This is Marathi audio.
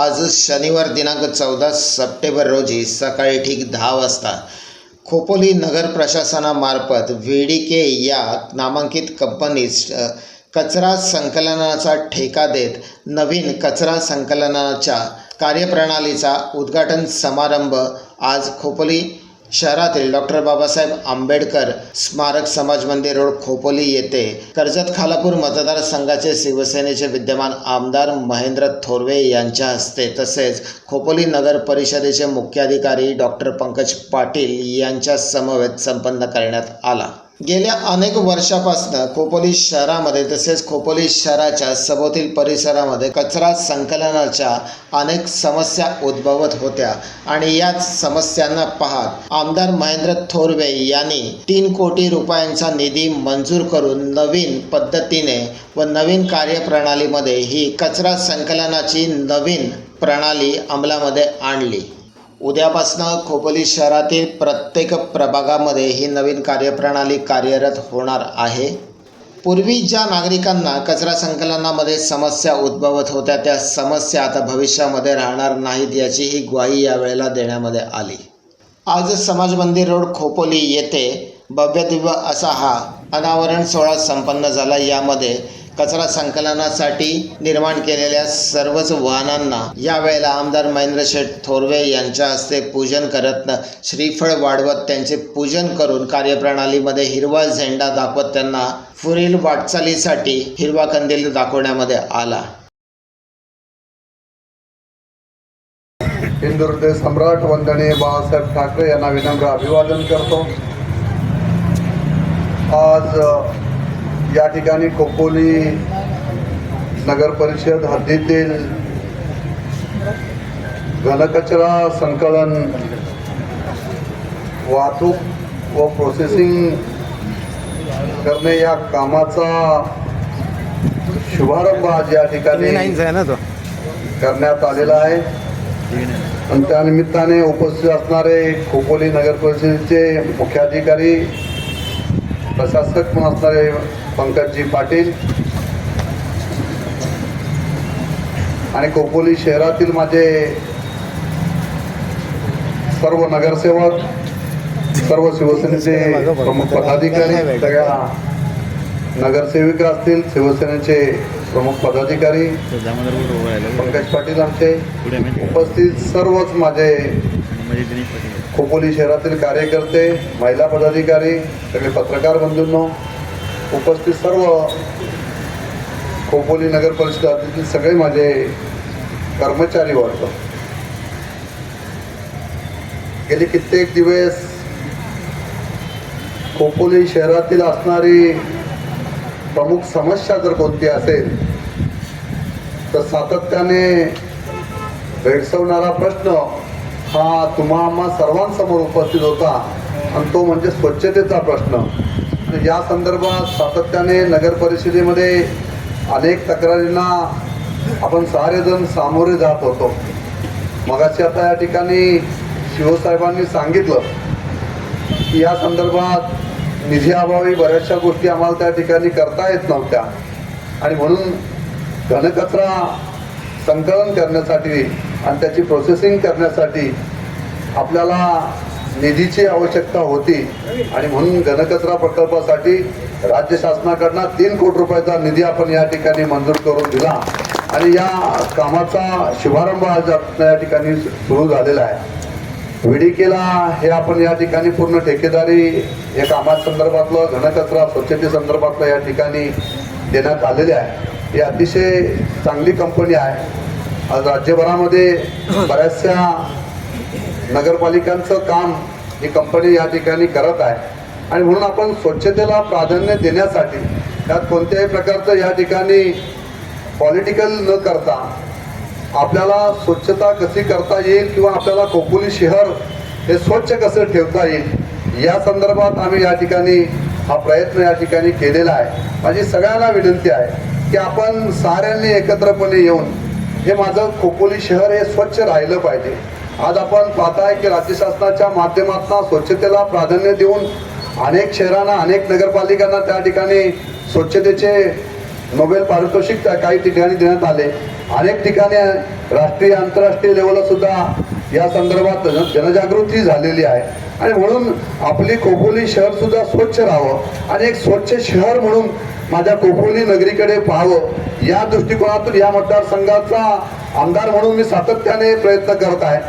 आज शनिवार दिनांक चौदा सप्टेंबर रोजी सकाळी ठीक दहा वाजता खोपोली नगर प्रशासनामार्फत व्ही डी के या नामांकित कंपनीस कचरा संकलनाचा ठेका देत नवीन कचरा संकलनाच्या कार्यप्रणालीचा उद्घाटन समारंभ आज खोपोली शहरातील डॉक्टर बाबासाहेब आंबेडकर स्मारक समाज मंदिर रोड खोपोली येथे कर्जत खालापूर मतदारसंघाचे शिवसेनेचे विद्यमान आमदार महेंद्र थोरवे यांच्या हस्ते तसेच खोपोली नगर परिषदेचे मुख्याधिकारी डॉक्टर पंकज पाटील यांच्या समवेत संपन्न करण्यात आला. गेल्या अनेक वर्षापासून खोपोली शहरामध्ये तसेच खोपोली शहराच्या सभोवतील परिसरामध्ये कचरा संकलनाच्या अनेक समस्या उद्भवत होत्या. आणि याच समस्यांना पाहत आमदार महेंद्र थोरवे यांनी तीन कोटी रुपयांचा निधी मंजूर करून नवीन पद्धतीने व नवीन कार्यप्रणालीमध्ये ही कचरा संकलनाची नवीन प्रणाली अंमलामध्ये आणली. उद्यापासनं खोपोली शहरातील प्रत्येक प्रभागामध्ये ही नवीन कार्यप्रणाली कार्यरत होणार आहे. पूर्वी ज्या नागरिकांना कचरा संकलनामध्ये समस्या उद्भवत होत्या त्या समस्या आता भविष्यामध्ये राहणार नाहीत याची ही ग्वाही यावेळेला देण्यामध्ये आली. आज समाज मंदिर रोड खोपोली येथे भव्यदिव्य असा हा अनावरण सोहळा संपन्न झाला. यामध्ये कचरा संकलनासाठी निर्माण केलेल्या सर्वच वाहनांना यावेळेला आमदार महेंद्र शेठ थोरवे यांच्या हस्ते पूजन करत श्रीफळ वाढवत त्यांचे पूजन करून कार्यप्रणालीमध्ये हिरवा झेंडा दाखवत त्यांना पुढील वाटचालीसाठी हिरवा कंदील दाखवण्यामध्ये आला. हिंदू सम्राट वंदनीय बाळासाहेब ठाकरे यांना विनम्र अभिवादन करतो. आज या ठिकाणी खोपोली नगर परिषद हद्दीतील घनकचरा संकलन वाहतूक व प्रोसेसिंग करणे या कामाचा शुभारंभ आज या ठिकाणी करण्यात आलेला आहे. आणि त्या निमित्ताने उपस्थित असणारे खोपोली नगर परिषदेचे मुख्याधिकारी प्रशासक म्हणून असणारे पंकजजी पाटील. आणि खोपोली शहरातील माझे सर्व नगरसेवक सर्व शिवसेनेचे प्रमुख पदाधिकारी सगळ्या नगरसेविका असतील शिवसेनेचे प्रमुख पदाधिकारी पंकज पाटील आमचे. उपस्थित सर्वच माझे खोपोली शहरातील कार्यकर्ते महिला पदाधिकारी सगळे पत्रकार बंधूंनो उपस्थित सर्व खोपोली नगर परिषद हद्दीतील सगळे माझे कर्मचारी वर्ग. गेले कित्येक दिवस खोपोली शहरातील असणारी प्रमुख समस्या जर कोणती असेल तर सातत्याने भेडसवणारा प्रश्न हा तुम्हा आम्हा सर्वांसमोर उपस्थित होता. आणि तो म्हणजे स्वच्छतेचा प्रश्न. या संदर्भात सातत्याने नगर परिषदेमध्ये अनेक तक्रारींना आपण सारेजण सामोरे जात होतो. मगाशी आता या ठिकाणी शिवसाहेबांनी सांगितलं की या संदर्भात निधी अभावी बऱ्याचशा गोष्टी आम्हाला त्या ठिकाणी करता येत नव्हत्या. आणि म्हणून घनकचरा संकलन करण्यासाठी आणि त्याची प्रोसेसिंग करण्यासाठी आपल्याला निधीची आवश्यकता होती. आणि म्हणून घनकचरा प्रकल्पासाठी राज्य शासनाकडनं तीन कोटी रुपयाचा निधी आपण या ठिकाणी मंजूर करून दिला. आणि या कामाचा शुभारंभ आज या ठिकाणी सुरू झालेला आहे. विडिकेला हे आपण या ठिकाणी पूर्ण ठेकेदारी या कामासंदर्भातलं घनकचरा स्वच्छतेसंदर्भातलं या ठिकाणी देण्यात आलेले आहे. ही अतिशय चांगली कंपनी आहे. आज राज्यभरामध्ये बऱ्याचशा नगरपालिकांचं काम ही कंपनी या ठिकाणी करत आहे. आणि म्हणून आपण स्वच्छतेला प्राधान्य देण्यासाठी त्यात कोणत्याही प्रकारचं या ठिकाणी पॉलिटिकल न करता आपल्याला स्वच्छता कशी करता येईल किंवा आपल्याला खोपोली शहर हे स्वच्छ कसं ठेवता येईल या संदर्भात आम्ही या ठिकाणी हा प्रयत्न या ठिकाणी केलेला आहे. माझी सगळ्यांना विनंती आहे की आपण साऱ्यांनी एकत्रपणे येऊन हे माझं खोपोली शहर हे स्वच्छ राहिलं पाहिजे. आज आपण पाहताय की राज्य शासनाच्या माध्यमातून स्वच्छतेला प्राधान्य देऊन अनेक शहरांना अनेक नगरपालिकांना त्या ठिकाणी स्वच्छतेचे नोबेल पारितोषिक त्या काही ठिकाणी देण्यात आले. अनेक ठिकाणी राष्ट्रीय आंतरराष्ट्रीय लेवलला सुद्धा या संदर्भात जन- जनजागृती झालेली आहे. आणि म्हणून आपली खोपोली शहर सुद्धा स्वच्छ राहावं आणि एक स्वच्छ शहर म्हणून माझ्या खोपोली नगरीकडे पाहावं. या दृष्टिकोनातून या मतदारसंघाचा आमदार म्हणून मी सातत्याने प्रयत्न करत आहे.